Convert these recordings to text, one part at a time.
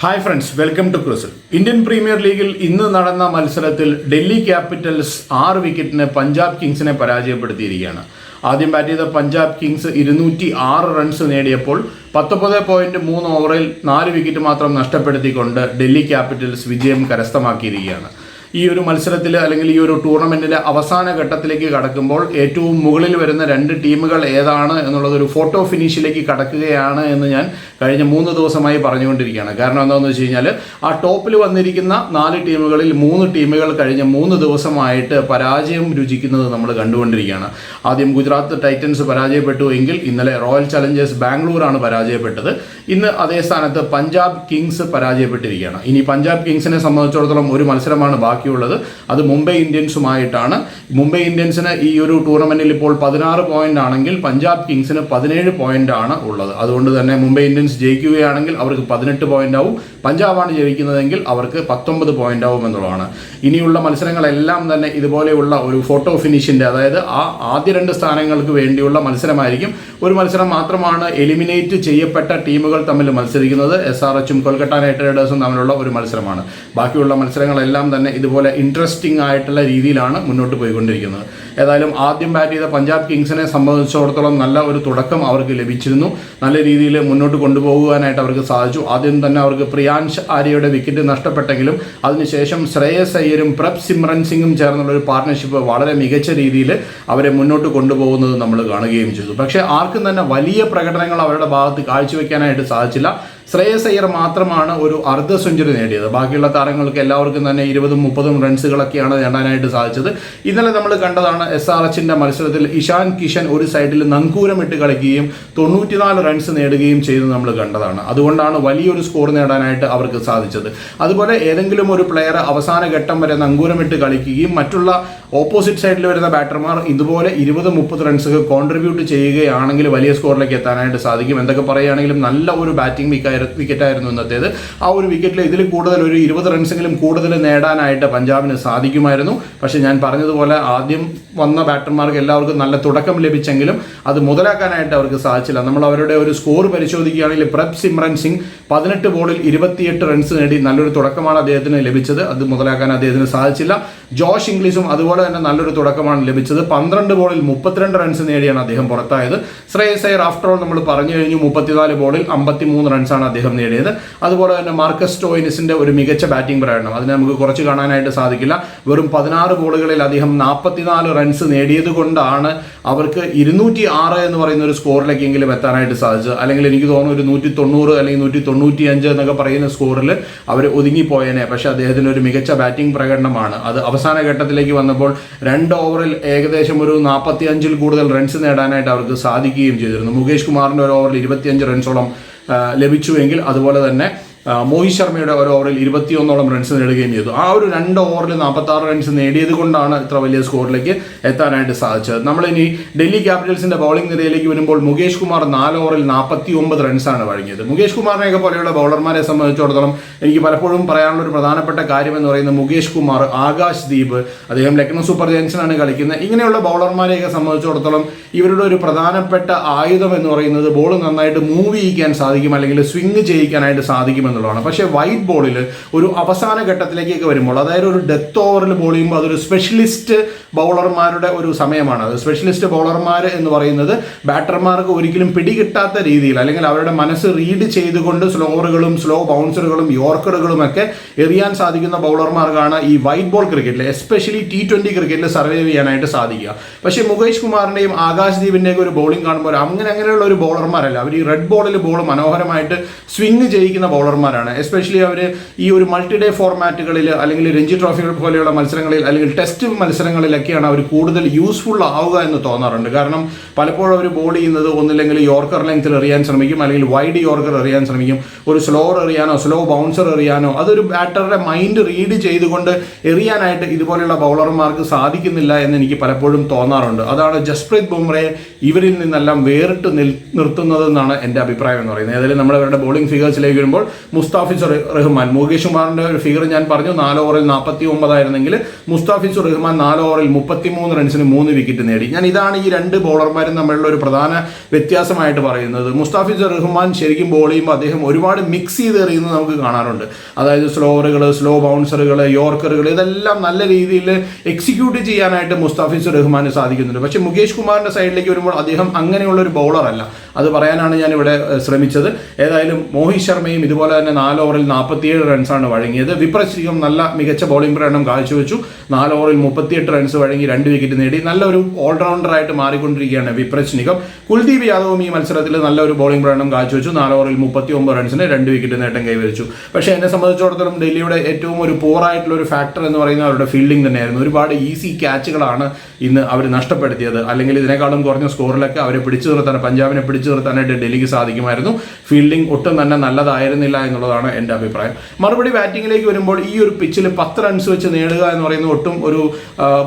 Hi friends welcome to ക്രിസിൽ Indian premier ലീഗിൽ ഇന്ന് നടന്ന മത്സരത്തിൽ ഡൽഹി ക്യാപിറ്റൽസ് ആറ് വിക്കറ്റിന് പഞ്ചാബ് കിങ്സിനെ പരാജയപ്പെടുത്തിയിരിക്കുകയാണ്. ആദ്യം ബാറ്റ് ചെയ്ത പഞ്ചാബ് കിങ്സ് ഇരുന്നൂറ്റി ആറ് റൺസ് നേടിയപ്പോൾ പത്തൊമ്പത് പോയിന്റ് മൂന്ന് ഓവറിൽ നാല് വിക്കറ്റ് മാത്രം നഷ്ടപ്പെടുത്തിക്കൊണ്ട് ഡൽഹി ക്യാപിറ്റൽസ് വിജയം കരസ്ഥമാക്കിയിരിക്കുകയാണ്. ഈ ഒരു മത്സരത്തിൽ അല്ലെങ്കിൽ ഈ ഒരു ടൂർണമെന്റിലെ അവസാന ഘട്ടത്തിലേക്ക് കടക്കുമ്പോൾ ഏറ്റവും മുകളിൽ വരുന്ന രണ്ട് ടീമുകൾ ഏതാണ് എന്നുള്ളത് ഒരു ഫോട്ടോ ഫിനിഷിലേക്ക് കടക്കുകയാണ് എന്ന് ഞാൻ കഴിഞ്ഞ മൂന്ന് ദിവസമായി പറഞ്ഞുകൊണ്ടിരിക്കുകയാണ്. കാരണം എന്താണെന്ന് വെച്ച് കഴിഞ്ഞാൽ ആ ടോപ്പിൽ വന്നിരിക്കുന്ന നാല് ടീമുകളിൽ മൂന്ന് ടീമുകൾ കഴിഞ്ഞ മൂന്ന് ദിവസമായിട്ട് പരാജയം രുചിക്കുന്നത് നമ്മൾ കണ്ടുകൊണ്ടിരിക്കുകയാണ്. ആദ്യം ഗുജറാത്ത് ടൈറ്റൻസ് പരാജയപ്പെട്ടു എങ്കിൽ ഇന്നലെ റോയൽ ചലഞ്ചേഴ്സ് ബാംഗ്ലൂരാണ് പരാജയപ്പെട്ടത്. ഇന്ന് അതേ സ്ഥാനത്ത് പഞ്ചാബ് കിങ്സ് പരാജയപ്പെട്ടിരിക്കുകയാണ്. ഇനി പഞ്ചാബ് കിങ്സിനെ സംബന്ധിച്ചിടത്തോളം ഒരു മത്സരമാണ് ബാക്കിയുള്ളത്. അത് മുംബൈ ഇന്ത്യൻസുമായിട്ടാണ്. മുംബൈ ഇന്ത്യൻസിന് ഈ ഒരു ടൂർണമെന്റിൽ ഇപ്പോൾ പതിനാറ് പോയിന്റ് ആണെങ്കിൽ പഞ്ചാബ് കിങ്സിന് പതിനേഴ് പോയിന്റ് ആണ് ഉള്ളത്. അതുകൊണ്ട് തന്നെ മുംബൈ ഇന്ത്യൻസ് ജയിക്കുകയാണെങ്കിൽ അവർക്ക് പതിനെട്ട് പോയിന്റ് ആവും. പഞ്ചാബാണ് ജയിക്കുന്നതെങ്കിൽ അവർക്ക് പത്തൊമ്പത് പോയിന്റ് ആവും എന്നുള്ളതാണ്. ഇനിയുള്ള മത്സരങ്ങളെല്ലാം തന്നെ ഇതുപോലെയുള്ള ഒരു ഫോട്ടോ ഫിനിഷിന്റെ അതായത് ആ ആദ്യ രണ്ട് സ്ഥാനങ്ങൾക്ക് വേണ്ടിയുള്ള മത്സരമായിരിക്കും. ഒരു മത്സരം മാത്രമാണ് എലിമിനേറ്റ് ചെയ്യപ്പെട്ട ടീമുകൾ തമ്മിൽ മത്സരിക്കുന്നത്. എസ് ആർ എച്ചും കൊൽക്കത്ത നൈറ്റ് റൈഡേഴ്സും തമ്മിലുള്ള ഒരു മത്സരമാണ്. ബാക്കിയുള്ള മത്സരങ്ങളെല്ലാം തന്നെ ഇതുപോലെ ഇൻട്രസ്റ്റിംഗ് ആയിട്ടുള്ള രീതിയിലാണ് മുന്നോട്ട് പോയിക്കൊണ്ടിരിക്കുന്നത്. ഏതായാലും ആദ്യം ബാറ്റ് ചെയ്ത പഞ്ചാബ് കിങ്സിനെ സംബന്ധിച്ചിടത്തോളം നല്ല ഒരു തുടക്കം അവർക്ക് ലഭിച്ചിരുന്നു. നല്ല രീതിയിൽ മുന്നോട്ട് കൊണ്ടുപോകുവാനായിട്ട് അവർക്ക് സാധിച്ചു. ആദ്യം തന്നെ അവർക്ക് പ്രിയാൻഷ് ആര്യയുടെ വിക്കറ്റ് നഷ്ടപ്പെട്ടെങ്കിലും അതിനുശേഷം ശ്രേയസ് അയ്യരും പ്രബ് സിമ്രൻ സിംഗും ചേർന്നുള്ള ഒരു പാർട്ണർഷിപ്പ് വളരെ മികച്ച രീതിയിൽ അവരെ മുന്നോട്ട് കൊണ്ടുപോകുന്നത് നമ്മൾ കാണുകയും ചെയ്തു. പക്ഷേ ആർക്കും തന്നെ വലിയ പ്രകടനങ്ങൾ അവരുടെ ഭാഗത്ത് കാഴ്ചവെക്കാനായിട്ട് സാധിച്ചില്ല. ശ്രേയസ് അയ്യർ മാത്രമാണ് ഒരു അർദ്ധ സെഞ്ചുറി നേടിയത്. ബാക്കിയുള്ള താരങ്ങൾക്ക് എല്ലാവർക്കും തന്നെ ഇരുപതും മുപ്പതും റൺസുകളൊക്കെയാണ് നേടാനായിട്ട് സാധിച്ചത്. ഇന്നലെ നമ്മൾ കണ്ടതാണ് എസ് ആർ എച്ചിന്റെ മത്സരത്തിൽ ഇഷാൻ കിഷൻ ഒരു സൈഡിൽ നങ്കൂരമിട്ട് കളിക്കുകയും തൊണ്ണൂറ്റിനാല് റൺസ് നേടുകയും ചെയ്ത് നമ്മൾ കണ്ടതാണ്. അതുകൊണ്ടാണ് വലിയൊരു സ്കോർ നേടാനായിട്ട് അവർക്ക് സാധിച്ചത്. അതുപോലെ ഏതെങ്കിലും ഒരു പ്ലെയർ അവസാന ഘട്ടം വരെ നങ്കൂരമിട്ട് കളിക്കുകയും മറ്റുള്ള ഓപ്പോസിറ്റ് സൈഡിൽ വരുന്ന ബാറ്റർമാർ ഇതുപോലെ ഇരുപത് മുപ്പത് റൺസ് കോൺട്രിബ്യൂട്ട് ചെയ്യുകയാണെങ്കിൽ വലിയ സ്കോറിലേക്ക് എത്താനായിട്ട് സാധിക്കും. എന്തൊക്കെ പറയുകയാണെങ്കിലും നല്ല ഒരു ബാറ്റിംഗ് വിക്കറ്റായിരുന്നു ഇന്നത്തേത്. ആ ഒരു വിക്കറ്റിൽ ഇതിൽ കൂടുതൽ ഒരു ഇരുപത് റൺസെങ്കിലും കൂടുതൽ നേടാനായിട്ട് പഞ്ചാബിന് സാധിക്കുമായിരുന്നു. പക്ഷേ ഞാൻ പറഞ്ഞതുപോലെ ആദ്യം വന്ന ബാറ്റർമാർക്ക് എല്ലാവർക്കും നല്ല തുടക്കം ലഭിച്ചെങ്കിലും അത് മുതലാക്കാനായിട്ട് അവർക്ക് സാധിച്ചില്ല. നമ്മൾ അവരുടെ ഒരു സ്കോർ പരിശോധിക്കുകയാണെങ്കിൽ പ്രബ് സിമ്രൻ സിംഗ് പതിനെട്ട് ബോളിൽ ഇരുപത്തിയെട്ട് റൺസ് നേടി നല്ലൊരു തുടക്കമാണ് അദ്ദേഹത്തിന് ലഭിച്ചത്. അത് മുതലാക്കാൻ അദ്ദേഹത്തിന് സാധിച്ചില്ല. ജോഷ് ഇംഗ്ലീഷും അതുപോലെ തന്നെ നല്ലൊരു തുടക്കമാണ് ലഭിച്ചത്. പന്ത്രണ്ട് ബോളിൽ മുപ്പത്തിരണ്ട് റൺസ് നേടിയാണ് അദ്ദേഹം പുറത്തായത്. ശ്രേയസ് അയ്യർ ആഫ്റ്റർ ഓൾ നമ്മൾ പറഞ്ഞു കഴിഞ്ഞു മുപ്പത്തിനാല് ബോളിൽ അമ്പത്തി മൂന്ന് റൺസാണ് അദ്ദേഹം നേടിയത്. അതുപോലെ തന്നെ മാർക്കസ് ടോയിനിസിന്റെ ഒരു മികച്ച ബാറ്റിംഗ് പ്രകടനം. അതിനെ നമുക്ക് കുറച്ച് കാണാനായിട്ട് സാധിക്കില്ല. വെറും പതിനാറ് ബോളുകളിൽ അദ്ദേഹം നാൽപ്പത്തിനാല് റൺസ് നേടിയത് കൊണ്ടാണ് അവർക്ക് ഇരുന്നൂറ്റി ആറ് എന്ന് പറയുന്ന ഒരു സ്കോറിലേക്കെങ്കിലും എത്താനായിട്ട് സാധിച്ചത്. അല്ലെങ്കിൽ എനിക്ക് തോന്നുന്നു ഒരു നൂറ്റി തൊണ്ണൂറ് അല്ലെങ്കിൽ നൂറ്റി തൊണ്ണൂറ്റി അഞ്ച് എന്നൊക്കെ പറയുന്ന സ്കോറിൽ അവർ ഒതുങ്ങിപ്പോയേനെ. പക്ഷേ അദ്ദേഹത്തിന് ഒരു മികച്ച ബാറ്റിംഗ് പ്രകടനമാണ്. അത് അവസാന ഘട്ടത്തിലേക്ക് വന്നപ്പോൾ രണ്ട് ഓവറിൽ ഏകദേശം ഒരു നാൽപ്പത്തി അഞ്ചിൽ കൂടുതൽ റൺസ് നേടാനായിട്ട് അവർക്ക് സാധിക്കുകയും ചെയ്തിരുന്നു. മുകേഷ് കുമാറിന്റെ ഒരു ഓവറിൽ ഇരുപത്തിയഞ്ച് റൺസോളം ലഭിച്ചുവെങ്കിൽ അതുപോലെ തന്നെ മോഹിത് ശർമ്മയുടെ ഒരു ഓവറിൽ ഇരുപത്തിയൊന്നോളം റൺസ് നേടുകയും ചെയ്തു. ആ ഒരു രണ്ട് ഓവറിൽ നാൽപ്പത്തി ആറ് റൺസ് നേടിയത് കൊണ്ടാണ് ഇത്ര വലിയ സ്കോറിലേക്ക് എത്താനായിട്ട് സാധിച്ചത്. നമ്മളിനി ഡൽഹി ക്യാപിറ്റൽസിന്റെ ബൗളിംഗ് നിരയിലേക്ക് വരുമ്പോൾ മുകേഷ് കുമാർ നാല് ഓവറിൽ നാൽപ്പത്തി ഒമ്പത് റൺസാണ് വഴങ്ങിയത്. മുകേഷ് കുമാറിനെയൊക്കെ പോലെയുള്ള ബൗളർമാരെ സംബന്ധിച്ചിടത്തോളം എനിക്ക് പലപ്പോഴും പറയാനുള്ള ഒരു പ്രധാനപ്പെട്ട കാര്യം എന്ന് പറയുന്നത് മുകേഷ് കുമാർ ആകാശ് ദീപ് അദ്ദേഹം ലക്നൗ സൂപ്പർ ജയൻസിനാണ് കളിക്കുന്നത്. ഇങ്ങനെയുള്ള ബൗളർമാരെയൊക്കെ സംബന്ധിച്ചിടത്തോളം ഇവരുടെ ഒരു പ്രധാനപ്പെട്ട ആയുധം എന്ന് പറയുന്നത് ബോൾ നന്നായിട്ട് മൂവ് ചെയ്യിക്കാൻ സാധിക്കും അല്ലെങ്കിൽ സ്വിങ് ചെയ്യിക്കാനായിട്ട് സാധിക്കും എന്നുള്ളതാണ്. പക്ഷേ വൈറ്റ് ബോളിൽ ഒരു അവസാന ഘട്ടത്തിലേക്കൊക്കെ വരുമ്പോൾ അതായത് ഒരു ഡെത്ത് ഓവറിൽ ബോൾ ചെയ്യുമ്പോൾ അതൊരു സ്പെഷ്യലിസ്റ്റ് ബൗളർമാരുടെ ഒരു സമയമാണ്. അത് സ്പെഷ്യലിസ്റ്റ് ബൗളർമാർ എന്ന് പറയുന്നത് ബാറ്റർമാർക്ക് ഒരിക്കലും പിടികിട്ടാത്ത രീതിയിൽ അല്ലെങ്കിൽ അവരുടെ മനസ്സ് റീഡ് ചെയ്തുകൊണ്ട് സ്ലോവറുകളും സ്ലോ ബൗൺസറുകളും യോർക്കറുകളും ഒക്കെ എറിയാൻ സാധിക്കുന്ന ബൗളർമാർക്കാണ് ഈ വൈറ്റ് ബോൾ ക്രിക്കറ്റിൽ എസ്പെഷ്യലി ടി ട്വന്റി ക്രിക്കറ്റിൽ സർവൈവ് ചെയ്യാനായിട്ട് സാധിക്കുക. പക്ഷേ മുകേഷ് കുമാറിന്റെയും ആകാശ് ദീപിന്റെയും ഒരു ബോളിംഗ് കാണുമ്പോൾ അങ്ങനെ അങ്ങനെയുള്ള ഒരു ബോളർമാരല്ല അവർ ഈ റെഡ് ബോളിൽ ബോൾ മനോഹരമായിട്ട് സ്വിങ് ചെയ്യിക്കുന്ന ബൗളർമാരാണ് എസ്പെഷ്യലി അവർ ഈ ഒരു മൾട്ടി ഡേ ഫോർമാറ്റുകളിൽ അല്ലെങ്കിൽ രഞ്ജി ട്രോഫികൾ പോലെയുള്ള മത്സരങ്ങളിൽ അല്ലെങ്കിൽ ടെസ്റ്റ് മത്സരങ്ങളിലൊക്കെയാണ് അവർ കൂടുതൽ യൂസ്ഫുൾ ആവുക എന്ന് തോന്നാറുണ്ട്. കാരണം പലപ്പോഴും അവർ ബോൾ ചെയ്യുന്നത് ഒന്നില്ലെങ്കിൽ യോർക്കർ ലെങ്ത്തിൽ എറിയാൻ ശ്രമിക്കും അല്ലെങ്കിൽ വൈഡ് യോർക്കർ എറിയാൻ ശ്രമിക്കും ഒരു സ്ലോർ എറിയാനോ സ്ലോ ബൗൺസർ എറിയാനോ അതൊരു ബാറ്ററുടെ മൈൻഡ് റീഡ് ചെയ്തുകൊണ്ട് എറിയാനായിട്ട് ഇതുപോലെയുള്ള ബൗളർമാർക്ക് സാധിക്കുന്നില്ല എന്ന് എനിക്ക് പലപ്പോഴും തോന്നാറുണ്ട്. അതാണ് ജസ്പ്രീത് ബുംറയെ ഇവരിൽ നിന്നെല്ലാം വേറിട്ട് നിൽ നിർത്തുന്നതെന്നാണ് എന്റെ അഭിപ്രായം എന്ന് പറയുന്നത്. ഏതായാലും നമ്മളവരുടെ ബോളിംഗ് ഫിഗേഴ്സിലേക്ക് വരുമ്പോൾ മുസ്താഫിസ് റഹ്മാൻ. മുകേഷ് കുമാറിന്റെ ഒരു ഫിഗർ ഞാൻ പറഞ്ഞു നാല് ഓവറിൽ നാൽപ്പത്തി ഒമ്പതായിരുന്നെങ്കിൽ മുസ്താഫിസ് റഹ്മാൻ നാല് ഓവറിൽ മുപ്പത്തി മൂന്ന് റൺസിന് മൂന്ന് വിക്കറ്റ് നേടി. ഞാൻ ഇതാണ് ഈ രണ്ട് ബോളർമാരും തമ്മിലുള്ള ഒരു പ്രധാന വ്യത്യാസമായിട്ട് പറയുന്നത്. മുസ്താഫിസ് റഹ്മാൻ ശരിക്കും ബോൾ ചെയ്യുമ്പോൾ അദ്ദേഹം ഒരുപാട് മിക്സ് ചെയ്ത് എറിയുന്നത് നമുക്ക് കാണാറുണ്ട്. അതായത് സ്ലോവറുകൾ സ്ലോ ബൗൺസറുകൾ യോർക്കറുകൾ ഇതെല്ലാം നല്ല രീതിയിൽ എക്സിക്യൂട്ട് ചെയ്യാനായിട്ട് മുസ്താഫിസ് റഹ്മാന് സാധിക്കുന്നുണ്ട്. പക്ഷേ മുകേഷ് കുമാറിന്റെ സൈഡിലേക്ക് വരുമ്പോൾ അദ്ദേഹം അങ്ങനെയുള്ള ഒരു ബോളറല്ല അത് പറയാനാണ് ഞാൻ ഇവിടെ ശ്രമിച്ചത്. ഏതായാലും മോഹിത് ശർമ്മയും ഇതുപോലെ തന്നെ നാല് ഓവറിൽ നാൽപ്പത്തിയേഴ് റൺസാണ് വഴങ്ങിയത്. വിപ്രശ്രീകം നല്ല മികച്ച ബോളിംഗ് പ്രകടനം കാഴ്ചവെച്ചു. നാല് ഓവറിൽ മുപ്പത്തിയെട്ട് റൺസ് വഴങ്ങി രണ്ട് വിക്കറ്റ് നേടി. നല്ലൊരു ഓൾറൗണ്ടറായിട്ട് മാറിക്കൊണ്ടിരിക്കുകയാണ് വിപ്രശ്നികം കുൽദീപ് യാദവും ഈ മത്സരത്തിൽ നല്ലൊരു ബോളിംഗ് പ്രകടനം കാഴ്ചവെച്ചു. നാല് ഓവറിൽ മുപ്പത്തി ഒമ്പത് റൺസിന് രണ്ട് വിക്കറ്റ് നേട്ടം കൈവരിച്ചു. പക്ഷേ എന്നെ സംബന്ധിച്ചിടത്തോളം ഡൽഹിയുടെ ഏറ്റവും ഒരു പോറായിട്ടുള്ള ഒരു ഫാക്ടർ എന്ന് പറയുന്നത് അവരുടെ ഫീൽഡിംഗ് തന്നെയായിരുന്നു. ഒരുപാട് ഈസി ക്യാച്ചുകളാണ് ഇന്ന് അവർ നഷ്ടപ്പെടുത്തിയത്. അല്ലെങ്കിൽ ഇതിനേക്കാളും കുറഞ്ഞ സ്കോറിലൊക്കെ അവരെ പിടിച്ചു നിർത്താൻ പഞ്ചാബിനെ പിടിച്ചു നിർത്താനായിട്ട് ഡൽഹിക്ക് സാധിക്കുമായിരുന്നു. ഫീൽഡിംഗ് ഒട്ടും തന്നെ നല്ലതായിരുന്നില്ല എന്നുള്ളതാണ് എന്റെ അഭിപ്രായം. മറുപടി ബാറ്റിങ്ങിലേക്ക് വരുമ്പോൾ ഈ ഒരു പിച്ചിൽ പത്ത് റൺസ് വെച്ച് നേടുക എന്ന് പറയുന്നത് ഒട്ടും ഒരു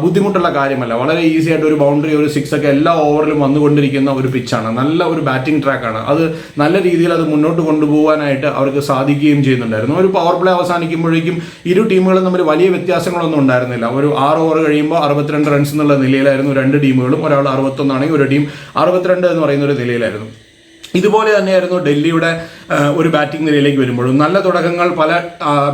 ബുദ്ധിമുട്ടുള്ള കാര്യമല്ല. വളരെ ഈസി ആയിട്ട് ഒരു ബൗണ്ടറി ഒരു സിക്സ് ഒക്കെ എല്ലാ ഓവറിലും വന്നുകൊണ്ടിരിക്കുന്ന ഒരു പിച്ചാണ് നല്ല ഒരു ബാറ്റിംഗ് ട്രാക്കാണ് അത് നല്ല രീതിയിൽ അത് മുന്നോട്ട് കൊണ്ടുപോകാനായിട്ട് അവർക്ക് സാധിക്കുകയും ചെയ്യുന്നുണ്ടായിരുന്നു. ഒരു പവർ പ്ലേ അവസാനിക്കുമ്പോഴേക്കും ഇരു ടീമുകളും തമ്മിൽ വലിയ വ്യത്യാസങ്ങളൊന്നും ഉണ്ടായിരുന്നില്ല. ഒരു ആറ് ഓവർ കഴിയുമ്പോൾ അറുപത്തിരണ്ട് റൺസ് എന്നുള്ള നിലയിലായിരുന്നു രണ്ട് ടീമുകളും ഒരാൾ അറുപത്തൊന്നാണെങ്കിൽ ഒരു ടീം അറുപത്തിരണ്ട് എന്ന് പറയുന്ന ഒരു നിലയിലായിരുന്നു. ഇതുപോലെ തന്നെയായിരുന്നു ഡൽഹിയുടെ ഒരു ബാറ്റിംഗ് നിരയിലേക്ക് വരുമ്പോഴും. നല്ല തുടക്കങ്ങൾ പല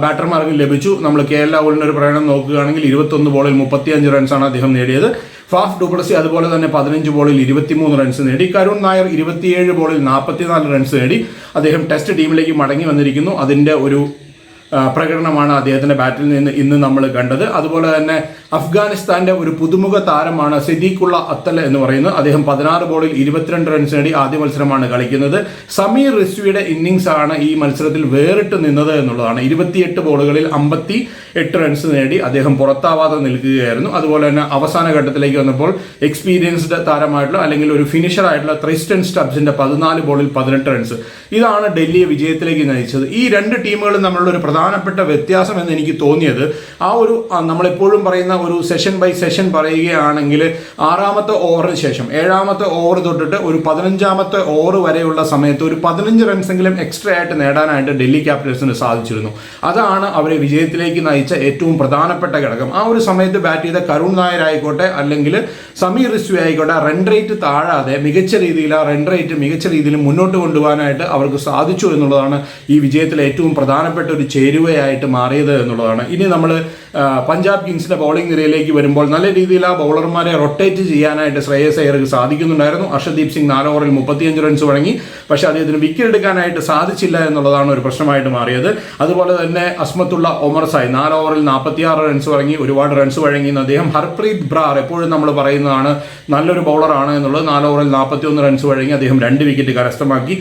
ബാറ്റർമാർക്കും ലഭിച്ചു. നമ്മൾ കെ എൽ രാഹുലിന്റെ ഒരു പ്രകടനം നോക്കുകയാണെങ്കിൽ ഇരുപത്തൊന്ന് ബോളിൽ മുപ്പത്തിയഞ്ച് റൺസാണ് അദ്ദേഹം നേടിയത്. ഫാഫ് ഡുപ്ലസി അതുപോലെ തന്നെ പതിനഞ്ച് ബോളിൽ ഇരുപത്തിമൂന്ന് റൺസ് നേടി. കരുൺ നായർ ഇരുപത്തിയേഴ് ബോളിൽ നാൽപ്പത്തിനാല് റൺസ് നേടി. അദ്ദേഹം ടെസ്റ്റ് ടീമിലേക്ക് മടങ്ങി വന്നിരിക്കുന്നു. അതിന്റെ ഒരു പ്രകടനമാണ് അദ്ദേഹത്തിന്റെ ബാറ്റിൽ നിന്ന് ഇന്ന് നമ്മൾ കണ്ടത്. അതുപോലെ തന്നെ അഫ്ഗാനിസ്ഥാന്റെ ഒരു പുതുമുഖ താരമാണ് സിദ്ദീഖുള്ള അത്തൽ എന്ന് പറയുന്നത് അദ്ദേഹം പതിനാറ് ബോളിൽ ഇരുപത്തിരണ്ട് റൺസ് നേടി ആദ്യ മത്സരമാണ് കളിക്കുന്നത്. സമീർ റിസ്വിയുടെ ഇന്നിങ്സ് ആണ് ഈ മത്സരത്തിൽ വേറിട്ട് നിന്നത് എന്നുള്ളതാണ്. ഇരുപത്തിയെട്ട് ബോളുകളിൽ അമ്പത്തി എട്ട് റൺസ് നേടി അദ്ദേഹം പുറത്താവാതെ നിൽക്കുകയായിരുന്നു. അതുപോലെ തന്നെ അവസാന ഘട്ടത്തിലേക്ക് വന്നപ്പോൾ എക്സ്പീരിയൻസ്ഡ് താരമായിട്ടുള്ള അല്ലെങ്കിൽ ഒരു ഫിനിഷർ ആയിട്ടുള്ള ത്രിസ്റ്റൻ സ്റ്റബ്സിന്റെ പതിനാല് ബോളിൽ പതിനെട്ട് റൺസ് ഇതാണ് ഡൽഹിയെ വിജയത്തിലേക്ക് നയിച്ചത്. ഈ രണ്ട് ടീമുകളും തമ്മിലുള്ള ഒരു പ്രധാനപ്പെട്ട വ്യത്യാസം എന്ന് എനിക്ക് തോന്നിയത് ആ ഒരു നമ്മളെപ്പോഴും പറയുന്ന ഒരു സെഷൻ ബൈ സെഷൻ പറയുകയാണെങ്കിൽ ആറാമത്തെ ഓവറിന് ശേഷം ഏഴാമത്തെ ഓവർ തൊട്ടിട്ട് ഒരു പതിനഞ്ചാമത്തെ ഓവർ വരെയുള്ള സമയത്ത് ഒരു പതിനഞ്ച് റൺസെങ്കിലും എക്സ്ട്രാ ആയിട്ട് നേടാനായിട്ട് ഡൽഹി ക്യാപിറ്റൽസിന് സാധിച്ചിരുന്നു. അതാണ് അവരെ വിജയത്തിലേക്ക് നയിച്ച ഏറ്റവും പ്രധാനപ്പെട്ട ഘടകം. ആ ഒരു സമയത്ത് ബാറ്റ് ചെയ്ത കരുൺ നായർ ആയിക്കോട്ടെ അല്ലെങ്കിൽ സമീർ റിസ്വി ആയിക്കോട്ടെ റൺ റേറ്റ് താഴാതെ മികച്ച രീതിയിൽ ആ റൺ റേറ്റ് മികച്ച രീതിയിൽ മുന്നോട്ട് കൊണ്ടുപോകാനായിട്ട് അവർക്ക് സാധിച്ചു എന്നുള്ളതാണ് ഈ വിജയത്തിലെ ഏറ്റവും പ്രധാനപ്പെട്ട ഒരു ചേരുവയായിട്ട് മാറിയത് എന്നുള്ളതാണ്. ഇനി നമ്മൾ പഞ്ചാബ് കിങ്സിന്റെ ബൗളിംഗ് നിരയിലേക്ക് വരുമ്പോൾ നല്ല രീതിയിൽ ആ ബൗളർമാരെ റൊട്ടേറ്റ് ചെയ്യാനായിട്ട് ശ്രേയസ് അയ്യർക്ക് സാധിക്കുന്നുണ്ടായിരുന്നു. അർഷദീപ് സിംഗ് നാല് ഓവറിൽ മുപ്പത്തിയഞ്ച് റൺസ് വഴങ്ങി. പക്ഷേ അദ്ദേഹത്തിന് വിക്കറ്റ് എടുക്കാനായിട്ട് സാധിച്ചില്ല എന്നുള്ളതാണ് ഒരു പ്രശ്നമായിട്ട് മാറിയത്. അതുപോലെ തന്നെ അസ്മത്തുള്ള ഒമർ സായി നാല് ഓവറിൽ നാൽപ്പത്തിയാറ് റൺസ് വഴങ്ങി ഒരുപാട് റൺസ് വഴങ്ങിയെന്ന് അദ്ദേഹം ഹർപ്രീത് ബ്രാർ എപ്പോഴും നമ്മൾ പറയുന്നതാണ് നല്ലൊരു ബൗളറാണ് എന്നുള്ളത്. നാല് ഓവറിൽ നാൽപ്പത്തി ഒന്ന് റൺസ് വഴങ്ങി അദ്ദേഹം രണ്ട് വിക്കറ്റ് കരസ്ഥമാക്കി.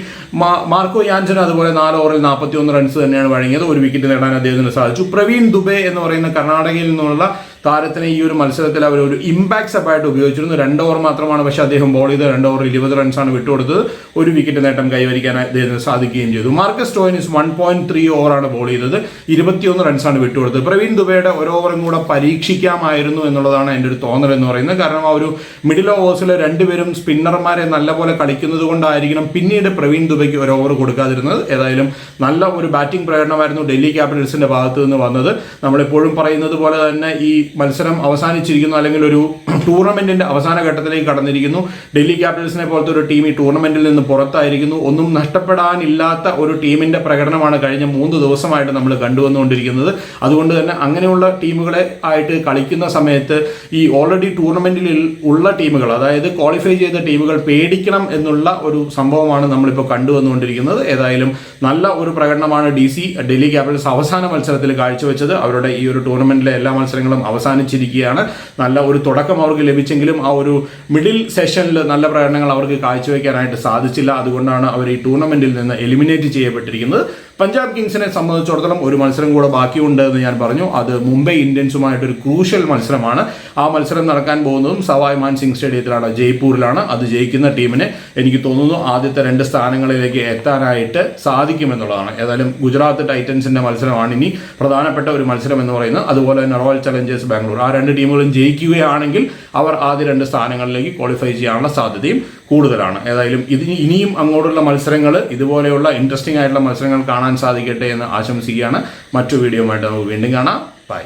മാർക്കോ യാൻസൺ അതുപോലെ നാല് ഓവറിൽ നാൽപ്പത്തി ഒന്ന് റൺസ് തന്നെയാണ് വഴങ്ങിയത്. ഒരു വിക്കറ്റ് നേടാൻ അദ്ദേഹത്തിന് സാധിച്ചു. പ്രവീൺ ദുബെ എന്ന് പറയുന്ന കർണാടകയിൽ നിന്നുള്ള താരത്തിനെ ഈ ഒരു മത്സരത്തിൽ അവർ ഒരു ഇമ്പാക്ട് സപ്പായിട്ട് ഉപയോഗിച്ചിരുന്നു. രണ്ട് ഓവർ മാത്രമാണ് പക്ഷേ അദ്ദേഹം ബോൾ ചെയ്ത് രണ്ട് ഓവർ ഇരുപത് റൺസാണ് വിട്ടുകൊടുത്തത്. ഒരു വിക്കറ്റ് നേട്ടം കൈവരിക്കാൻ അദ്ദേഹത്തിന് സാധിക്കുകയും ചെയ്തു. Marcus Stoinis one point three ഓവറാണ് ball ചെയ്തത്. ഇരുപത്തിയൊന്ന് റൺസാണ് വിട്ടുകൊടുത്തത്. പ്രവീൺ ദുബൈയുടെ ഒരു ഓവറും കൂടെ പരീക്ഷിക്കാമായിരുന്നു എന്നുള്ളതാണ് എന്റെ ഒരു തോന്നൽ എന്ന് പറയുന്നത്. കാരണം ആ ഒരു മിഡിൽ ഓവേഴ്സിൽ രണ്ടുപേരും സ്പിന്നർമാരെ നല്ലപോലെ കളിക്കുന്നത് കൊണ്ടായിരിക്കണം പിന്നീട് പ്രവീൺ ദുബൈക്ക് ഒരു ഓവർ കൊടുക്കാതിരുന്നത്. ഏതായാലും നല്ല ഒരു ബാറ്റിംഗ് പ്രകടനമായിരുന്നു ഡൽഹി ക്യാപിറ്റൽസിന്റെ ഭാഗത്ത് നിന്ന് വന്നത്. നമ്മളെപ്പോഴും പറയുന്നത് പോലെ തന്നെ ഈ മത്സരം അവസാനിച്ചിരിക്കുന്നു അല്ലെങ്കിൽ ഒരു ടൂർണമെന്റിന്റെ അവസാന ഘട്ടത്തിലേക്ക് കടന്നിരിക്കുന്നു. ഡൽഹി ക്യാപിറ്റൽസിനെ പോലത്തെ ഒരു ടീം ഈ ടൂർണമെന്റിൽ നിന്ന് പുറത്തായിരിക്കുന്നു. ഒന്നും നഷ്ടപ്പെടാനില്ലാത്ത ഒരു ടീമിന്റെ പ്രകടനമാണ് കഴിഞ്ഞ മൂന്ന് ദിവസമായിട്ട് നമ്മൾ കണ്ടുവന്നുകൊണ്ടിരിക്കുന്നത്. അതുകൊണ്ട് തന്നെ അങ്ങനെയുള്ള ടീമുകളെ ആയിട്ട് കളിക്കുന്ന സമയത്ത് ഈ ഓൾറെഡി ടൂർണമെന്റിൽ ഉള്ള ടീമുകൾ അതായത് ക്വാളിഫൈ ചെയ്ത ടീമുകൾ പേടിക്കണം എന്നുള്ള ഒരു സംഭവമാണ് നമ്മളിപ്പോൾ കണ്ടുവന്നുകൊണ്ടിരിക്കുന്നത്. ഏതായാലും നല്ല ഒരു പ്രകടനമാണ് ഡി സി ഡൽഹി ക്യാപിറ്റൽസ് അവസാന മത്സരത്തിൽ കാഴ്ചവെച്ചത്. അവരുടെ ഈ ഒരു ടൂർണമെന്റിലെ എല്ലാ മത്സരങ്ങളും അവസാനിച്ചിരിക്കുകയാണ്. നല്ല ഒരു തുടക്കം അവർക്ക് ലഭിച്ചെങ്കിലും ആ ഒരു മിഡിൽ സെഷനിൽ നല്ല പ്രകടനങ്ങൾ അവർക്ക് കാഴ്ചവെക്കാനായിട്ട് സാധിച്ചില്ല. അതുകൊണ്ടാണ് അവർ ഈ ടൂർണമെന്റിൽ നിന്ന് എലിമിനേറ്റ് ചെയ്യപ്പെട്ടിരിക്കുന്നത്. പഞ്ചാബ് കിങ്സിനെ സംബന്ധിച്ചിടത്തോളം ഒരു മത്സരം കൂടെ ബാക്കിയുണ്ട് എന്ന് ഞാൻ പറഞ്ഞു. അത് മുംബൈ ഇന്ത്യൻസുമായിട്ട് ഒരു ക്രൂഷ്യൽ മത്സരമാണ്. ആ മത്സരം നടക്കാൻ പോകുന്നതും സവായ് മാൻ സിംഗ് സ്റ്റേഡിയത്തിലാണ് ജയ്പൂരിലാണ്. അത് ജയിക്കുന്ന ടീമിന് എനിക്ക് തോന്നുന്നു ആദ്യത്തെ രണ്ട് സ്ഥാനങ്ങളിലേക്ക് എത്താനായിട്ട് സാധിക്കുമെന്നുള്ളതാണ്. ഏതായാലും ഗുജറാത്ത് ടൈറ്റൻസിന്റെ മത്സരമാണ് ഇനി പ്രധാനപ്പെട്ട ഒരു മത്സരം എന്ന് പറയുന്നത്. അതുപോലെ തന്നെ റോയൽ ചലഞ്ചേഴ്സ് ബാംഗ്ലൂർ. ആ രണ്ട് ടീമുകളും ജയിക്കുകയാണെങ്കിൽ അവർ ആദ്യ രണ്ട് സ്ഥാനങ്ങളിലേക്ക് ക്വാളിഫൈ ചെയ്യാനുള്ള സാധ്യതയും കൂടുതലാണ്. ഏതായാലും ഇതിന് ഇനിയും അങ്ങോട്ടുള്ള മത്സരങ്ങൾ ഇതുപോലെയുള്ള ഇൻട്രസ്റ്റിംഗ് ആയിട്ടുള്ള മത്സരങ്ങൾ കാണാൻ സാധിക്കട്ടെ എന്ന് ആശംസിക്കുകയാണ്. മറ്റു വീഡിയോ ആയിട്ട് നമുക്ക് വീണ്ടും കാണാം. ബൈ